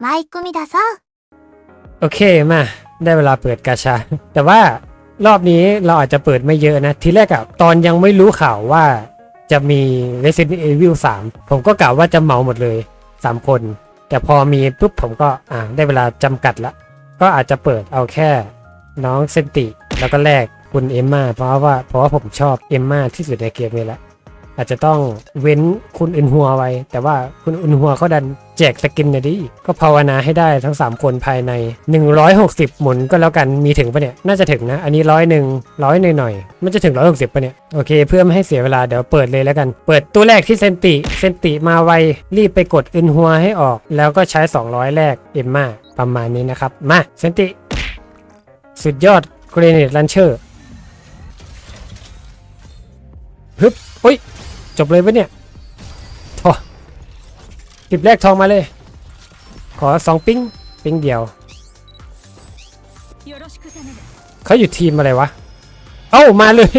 舞い込みだぞ โอเคมา ได้เวลาเปิดกาชา แต่ว่ารอบนี้เราอาจจะเปิดไม่เยอะนะ ทีแรกอะตอนยังไม่รู้ข่าวว่าจะมี Resident Evil 3 ผมก็กล่าวว่าจะเหมาหมดเลย 3 คน แต่พอมีปุ๊บผมก็อ่าได้เวลาจำกัดละ ก็อาจจะเปิดเอาแค่น้องเซนติ แล้วก็แลกคุณเอมมาเพราะว่าเพราะว่าผมชอบเอมมาที่สุดในเกมนี้ละ อาจจะต้องเว้นคุณอุนหัวไว้ แต่ว่าคุณอุนหัวเขาดันแจกสกินนะดิก็ภาวนาให้ได้ทั้ง 3 คนภายใน 160 หมุนก็แล้วกันมีถึงปะเนี่ย น่าจะถึงนะ อันนี้ร้อยหนึ่งร้อยหน่อยๆมันจะถึง 160ปะเนี่ย โอเค เพื่อไม่ให้เสียเวลาเดี๋ยวเปิดเลยแล้วกัน เปิดตัวแรกที่เซนติเซนติมาไวรีบไปกดอุนหัวให้ออก แล้วก็ใช้ 200 แรกเอ็มมาประมาณนี้นะครับมาเซนติสุดยอดเกรเนตลันเชอร์ฮึบโอ้ย จบเลยปะเนี่ยทอกิบแรกทองมาเลย ขอสองปิ้ง ปิ้งเดียว เขาอยู่ทีมอะไรวะ เอ้า มาเลย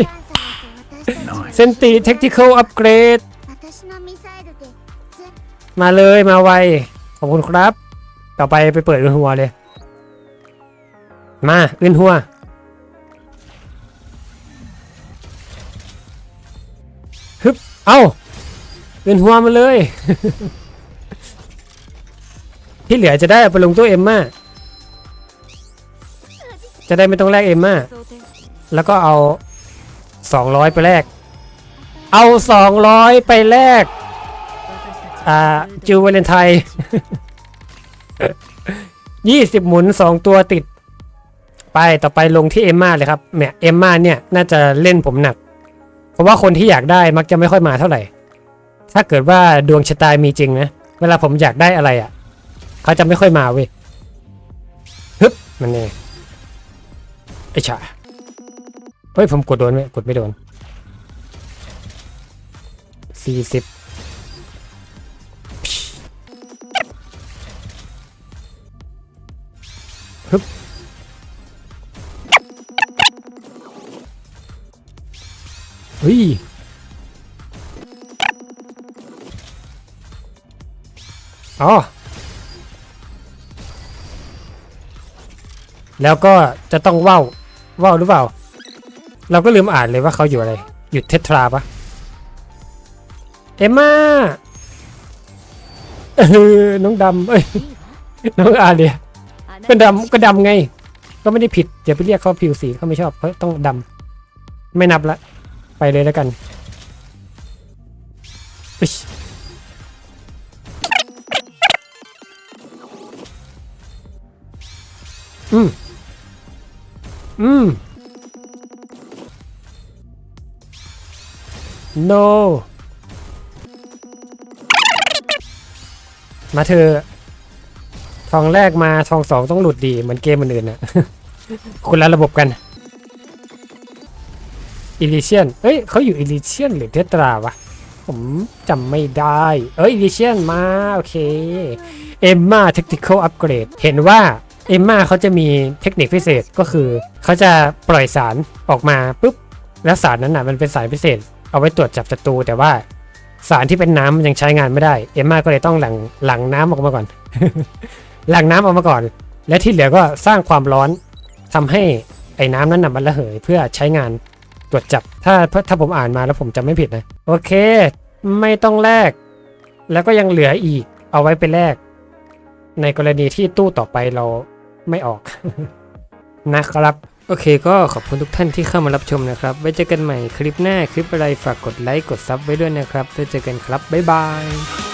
เซนติเทคนิคอลอัปเกรด มาเลยมาไว ขอบคุณครับ ต่อไปไปเปิดอึนหัวเลย มาอึนหัวฮึบ เอ้าอื่นหัวมาเลย ที่เหลือจะได้เอาไปลงตู้เอ็มมาจะได้ไม่ต้องแลกเอ็มมา想定แล้วก็เอา200ไปแลก เอา200ไปแลก อ่าจิวเวเลนไทย20หมุน2ตัวติด ไปต่อไปลงที่เอมมาเลยครับเนี่ยเอมมาเนี่ยน่าจะเล่นผมหนัก เพราะว่าคนที่อยากได้มักจะไม่ค่อยมาเท่าไหร่ ถ้าเกิดว่าดวงชะตามีจริงนะ เวลาผมอยากได้อะไรอะ่ะ เขาจะไม่ค่อยมาเว้ยฮึบมันเองไอ้ชาเฮ้ยผมกดโดนไหมกดไม่โดนสี่สิบฮึบ เฮ้ยอ๋อแล้วก็จะต้องว่าวว่าวหรือเปล่า เราก็ลืมอ่านเลยว่าเขาอยู่อะไรหยุดเทตราปะเอมมาเออน้องดำเอ้ยน้องอาเดียก็ดำก็ดำไง ก็ไม่ได้ผิดอย่าไปเรียกเขาผิวสีเขาไม่ชอบเขาต้องดำไม่นับละ ไปเลยแล้วกันอิ๊ยอืม อืม no มาเธอ ทองแรกมาทองสองต้องหลุดดีเหมือนเกมอื่นๆน่ะคนละระบบกัน อิลิเชียนเอ้ยเขาอยู่อิลิเชียนหรือเทตราวะ ผมจำไม่ได้ เอ้ยอิลิเชียนมา โอเคเอมมาเทคนิคอลอัปเกรดเห็นว่าเอมมาเขาจะมีเทคนิคพิเศษก็คือ เขาจะปล่อยสารออกมาปุ๊บ แล้วสารนั้นน่ะมันเป็นสารพิเศษ เอาไว้ตรวจจับศัตรูแต่ว่าสารที่เป็นน้ำยังใช้งานไม่ได้ เอมมาก็เลยต้องหลังหลังน้ำออกมาก่อน หลังน้ำออกมาก่อน และที่เหลือก็สร้างความร้อนทำให้ไอ้น้ำนั้นน่ะมันระเหยเพื่อใช้งาน ตรวจจับ ถ้าถ้าผมอ่านมาแล้วผมจำไม่ผิดนะ โอเค ไม่ต้องแลก แล้วก็ยังเหลืออีก เอาไว้ไปแลก ในกรณีที่ตู้ต่อไปเราไม่ออกนะครับโอเคก็ขอบคุณทุกท่านที่เข้ามารับชมนะครับ ไว้เจอกันใหม่คลิปหน้าคลิปอะไรฝากกดไลค์กดซับไว้ด้วยนะครับแล้วเจอกันครับ บ๊ายบาย